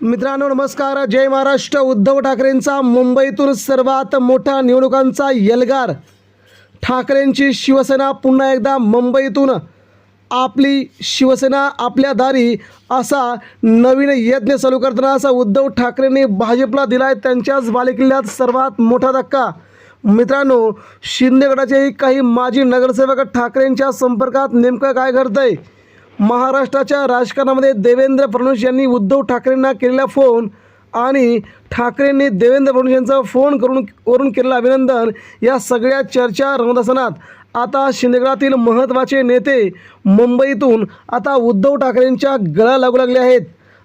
मित्रांनो नमस्कार. जय महाराष्ट्र. उद्धव ठाकरेंचा मुंबईतून सर्वात मोठा निवडणुकांचा यलगार. ठाकरेंची शिवसेना पुन्हा एकदा मुंबईतून आपली शिवसेना आपल्या दारी असा नवीन यज्ञ चालू करताना असा उद्धव ठाकरेंनी भाजपला दिला आहे त्यांच्याच बालेकिल्ल्यात सर्वात मोठा धक्का. मित्रांनो शिंदे गटाचेही काही माजी नगरसेवक ठाकरेंच्या संपर्कात नेमकं काय घडतंय? महाराष्ट्राच्या राजकारणामध्ये देवेंद्र फडणवीस यांनी उद्धव ठाकरेंना केलेला फोन आणि ठाकरेंनी देवेंद्र फडणवीस यांचा फोन करून वरून केलेलं अभिनंदन या सगळ्या चर्चा रंगत असतानात आता शिंदेगडातील महत्त्वाचे नेते मुंबईतून आता उद्धव ठाकरेंच्या गळा लागू लागले आहेत.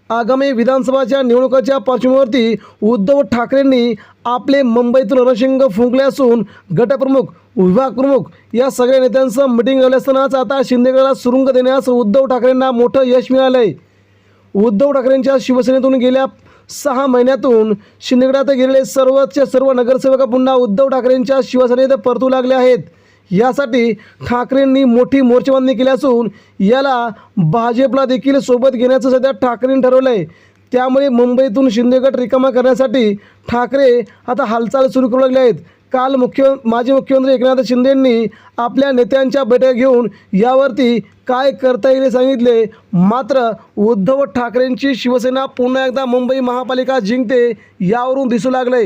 आगामी विधानसभाच्या निवडणुकाच्या पार्श्वभूमीवरती उद्धव ठाकरेंनी आपले मुंबईतून रणशिंग फुंकले असून गटप्रमुख विभाग प्रमुख या सगळ्या नेत्यांचं मिटिंग झाली असतानाच आता शिंदेगडाला सुरुंग देण्यास उद्धव ठाकरेंना मोठं यश मिळालं आहे उद्धव ठाकरेंच्या शिवसेनेतून गेल्या सहा महिन्यातून शिंदेगडात गेलेले सर्वच सर्व नगरसेवक पुन्हा उद्धव ठाकरेंच्या शिवसेनेत परतू लागले आहेत. यासाठी ठाकरेंनी मोठी मोर्चेबांधणी केली असून याला भाजपला देखील सोबत घेण्याचं सध्या ठाकरेंनी ठरवलं आहे त्यामुळे मुंबईतून शिंदेगड रिकामा करण्यासाठी ठाकरे आता हालचाल सुरू करू लागले आहेत. काल मुख्य माजी मुख्यमंत्री एकनाथ शिंदेंनी आपल्या नेत्यांच्या बैठक घेऊन यावरती काय करता येईल सांगितले. मात्र उद्धव ठाकरेंची शिवसेना पुन्हा एकदा मुंबई महापालिका जिंकते यावरून दिसू लागले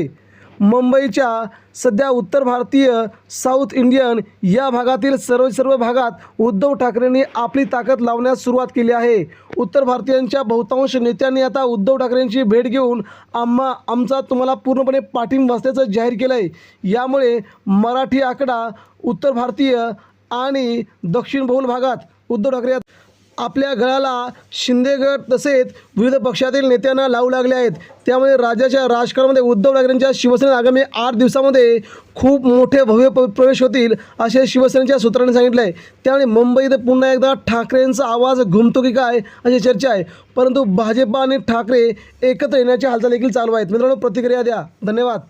मुंबईच्या सध्या उत्तर भारतीय साऊथ इंडियन या भागातील सर्व सर्व भागात उद्धव ठाकरेंनी आपली ताकद लावण्यास सुरुवात केली आहे. उत्तर भारतीयांच्या बहुतांश नेत्यांनी आता उद्धव ठाकरेंची भेट घेऊन आम्हा आमचा तुम्हाला पूर्णपणे पाठिंबा असल्याचं जाहीर केलं आहे यामुळे मराठी आकडा उत्तर भारतीय आणि दक्षिण बहुल भागात उद्धव ठाकरे आपल्या गळाला शिंदेगड तसेच विविध पक्षातील नेत्यांना लावू लागले आहेत. त्यामुळे राज्याच्या राजकारणामध्ये उद्धव ठाकरेंच्या शिवसेनेत आगामी आठ दिवसामध्ये खूप मोठे भव्य प- प्रवेश होतील असे शिवसेनेच्या सूत्रांनी सांगितले आहे त्यामुळे मुंबईत पुन्हा एकदा ठाकरेंचा आवाज घुमतो की काय अशी चर्चा आहे. परंतु भाजप आणि ठाकरे एकत्र येण्याची हालचाल देखील चालू आहेत. मित्रांनो प्रतिक्रिया द्या. धन्यवाद.